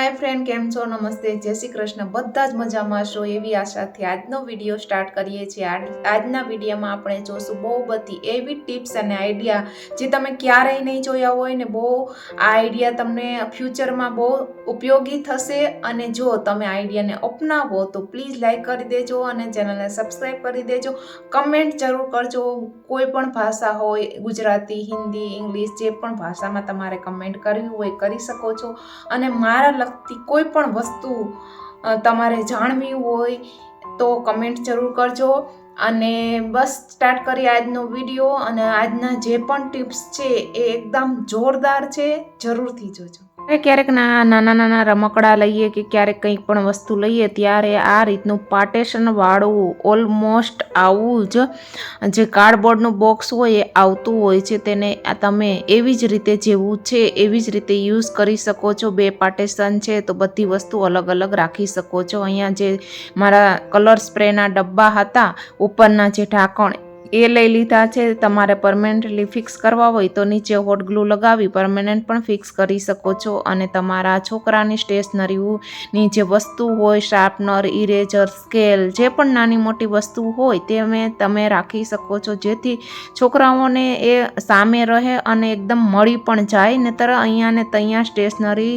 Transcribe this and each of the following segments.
હાય friend કેમ છો? નમસ્તે. જય શ્રી કૃષ્ણ. બધા જ મજામાં છો એવી આશાથી આજનો વીડિયો સ્ટાર્ટ કરીએ છીએ. આજ- આજના વિડીયોમાં આપણે જોશું બહુ બધી એવી ટિપ્સ અને આઈડિયા જે તમે ક્યારેય નહીં જોયા હોય ને બહુ આ આઈડિયા તમને ફ્યુચરમાં બહુ ઉપયોગી થશે. અને જો તમે આઈડિયાને અપનાવો તો પ્લીઝ લાઈક કરી દેજો અને ચેનલને સબસ્ક્રાઈબ કરી દેજો. કમેન્ટ જરૂર કરજો. કોઈ પણ ભાષા હોય, ગુજરાતી, હિન્દી, ઇંગ્લિશ, જે પણ ભાષામાં તમારે કમેન્ટ કરવી હોય, કરી શકો છો. અને મારા લગતી કોઈ પણ વસ્તુ તમારે જાણવી હોય તો કમેન્ટ જરૂર કરજો. અને બસ સ્ટાર્ટ કરીએ આજનો વીડિયો અને આજના જે પણ ટિપ્સ છે એ એકદમ જોરદાર છે. જરૂરથી જોજો. ક્યારેક ના, નાના નાના રમકડા લઈએ કે ક્યારેક કંઈક પણ વસ્તુ લઈએ, ત્યારે આ રીતનું પાર્ટેશન વાળવું ઓલમોસ્ટ આવું જ જે કાર્ડબોર્ડનું બોક્સ હોય એ આવતું હોય છે, તેને તમે એવી જ રીતે જેવું છે, એવી જ રીતે યુઝ કરી શકો છો. બે પાર્ટેશન છે, તો બધી વસ્તુ અલગ અલગ રાખી શકો છો. અહીંયા જે મારા કલર સ્પ્રેના ડબ્બા હતા ઉપરના જે ઢાંકણ એ લઈ લીધા છે. તમારે પરમેનન્ટલી ફિક્સ કરવા હોય તો નીચે હોટ ગ્લુ લગાવી પરમેનન્ટ પણ ફિક્સ કરી શકો છો. અને તમારા છોકરાની સ્ટેશનરીની જે વસ્તુ હોય શાર્પનર ઇરેઝર સ્કેલ જે પણ નાની મોટી વસ્તુ હોય તે તમે રાખી શકો છો. જેથી છોકરાઓને એ સામે રહે અને એકદમ મળી પણ જાય. નહીતર અહીંયા ને ત્યાં સ્ટેશનરી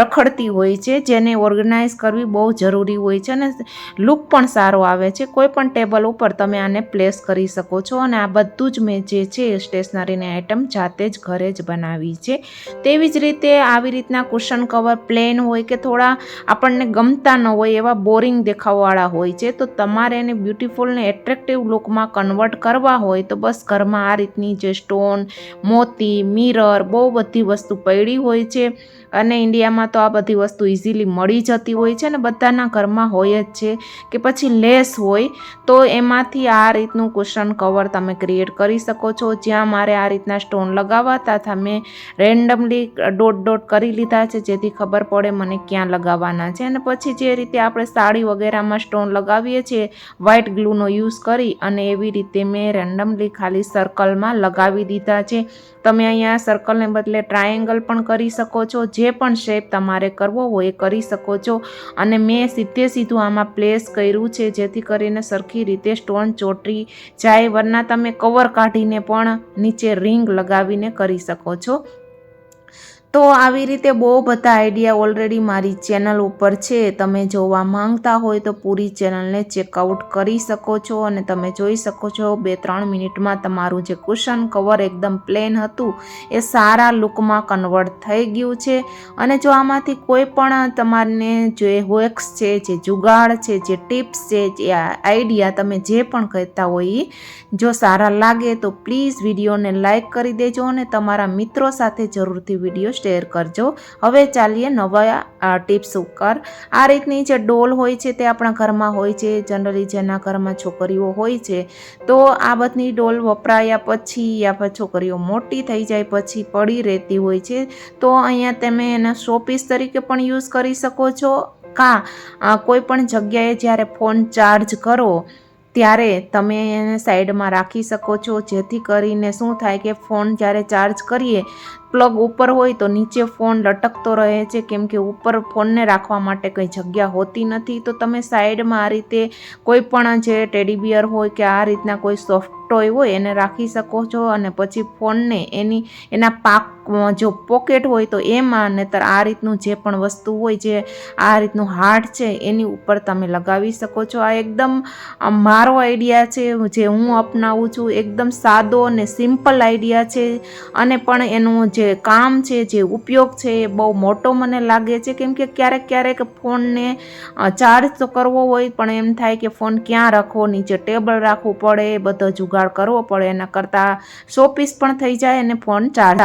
રખડતી હોય છે. જેને ઓર્ગેનાઇઝ કરવી બહુ જરૂરી હોય છે અને લુક પણ સારો આવે છે. કોઈ પણ ટેબલ ઉપર તમે આને પ્લેસ કરી શકો છો અને આ બધું જ મેં જે છે સ્ટેશનરીની આઇટમ જાતે જ ઘરે જ બનાવી છે. તેવી જ રીતે આવી રીતના કુશન કવર પ્લેન હોય કે થોડા આપણને ગમતા ન હોય એવા બોરિંગ દેખાવવાળા હોય છે, તો તમારે એને બ્યુટિફુલ ને એટ્રેક્ટિવ લુકમાં કન્વર્ટ કરવા હોય તો બસ ઘરમાં આ રીતની જે સ્ટોન મોતી મિરર બહુ બધી વસ્તુ પડી હોય છે. અને ઇન્ડિયામાં તો આ બધી વસ્તુ ઇઝીલી મળી જતી હોય છે ને બધાના ઘરમાં હોય જ છે કે પછી લેસ હોય, તો એમાંથી આ રીતનું કુશન કવર તમે ક્રિએટ કરી શકો છો. જ્યાં મારે આ રીતના સ્ટોન લગાવવાતા હતા, મેં રેન્ડમલી ડોટ ડોટ કરી લીધા છે, જેથી ખબર પડે મને ક્યાં લગાવવાના છે. અને પછી જે રીતે આપણે સાડી વગેરેમાં સ્ટોન લગાવીએ છીએ વ્હાઇટ ગ્લુનો યુઝ કરી અને એવી રીતે મેં રેન્ડમલી ખાલી સર્કલમાં લગાવી દીધા છે. તમે અહીંયા સર્કલને બદલે ટ્રાયેંગલ પણ કરી શકો છો જે પણ શેપ તમારે કરવો હોય એ કરી શકો છો. અને મેં સીધે સીધું આમાં પ્લેસ કર્યું છે, જેથી કરીને સરખી રીતે સ્ટોન ચોટી જાય, વરના તમે કવર કાઢીને પણ નીચે રિંગ લગાવીને કરી શકો છો. તો આવી રીતે બહુ બધા આઈડિયા ઓલરેડી મારી ચેનલ ઉપર છે. તમે જોવા માંગતા હોય તો પૂરી ચેનલને ચેકઆઉટ કરી શકો છો અને તમે જોઈ શકો છો બે ત્રણ મિનિટમાં તમારું જે કુશન કવર એકદમ પ્લેન હતું એ સારા લુકમાં કન્વર્ટ થઈ ગયું છે. અને જો આમાંથી કોઈ પણ તમારને જે હોક્સ છે, જે જુગાડ છે, જે ટિપ્સ છે, જે આઈડિયા તમે જે પણ કહેતા હોય જો સારા લાગે તો પ્લીઝ વિડીયોને લાઇક કરી દેજો અને તમારા મિત્રો સાથે જરૂરથી વીડિયો શેર કરજો. હવે ચાલીએ નવા ટિપ્સ ઉપર. આ રીતની જે ડોલ હોય છે તે આપણા ઘરમાં હોય છે, જનરલી જેના ઘરમાં છોકરીઓ હોય છે, તો આ બધી ડોલ વપરાયા પછી યા છોકરીઓ મોટી થઈ જાય પછી પડી રહેતી હોય છે, તો અહીંયા તમે એના શોપીસ તરીકે પણ યુઝ કરી શકો છો. કાં કોઈ પણ જગ્યાએ જ્યારે ફોન ચાર્જ કરો, ત્યારે તમે એને સાઈડમાં રાખી શકો છો, જેથી કરીને શું થાય કે ફોન જ્યારે ચાર્જ કરીએ પ્લગ ઉપર હોય તો નીચે ફોન લટકતો રહે છે, કેમ કે ઉપર ફોનને રાખવા માટે કંઈ જગ્યા હોતી નથી. તો તમે સાઈડમાં આ રીતે કોઈ પણ જે ટેડી બિયર હોય કે આ રીતના કોઈ સોફ્ટ ટોય હોય એને રાખી શકો છો અને પછી ફોનને એની, એના પાક જો પોકેટ હોય તો એમાં નહીતર આ રીતનું જે પણ વસ્તુ હોય, જે આ રીતનું હાર્ટ છે, એની ઉપર તમે લગાવી શકો છો. આ એકદમ મારો આઈડિયા છે, જે હું અપનાવું છું, એકદમ સાદો અને સિમ્પલ આઈડિયા છે. અને પણ એનું જે કામ છે, જે ઉપયોગ છે એ બહુ મોટો મને લાગે છે. કેમ કે ક્યારેક ક્યારેક ફોનને ચાર્જ તો કરવો હોય, પણ એમ થાય કે ફોન ક્યાં રાખવો, નીચે ટેબલ રાખવું પડે, બધો જુગાડ કરવો પડે, એના કરતાં શોપીસ પણ થઈ જાય અને ફોન ચાર્જ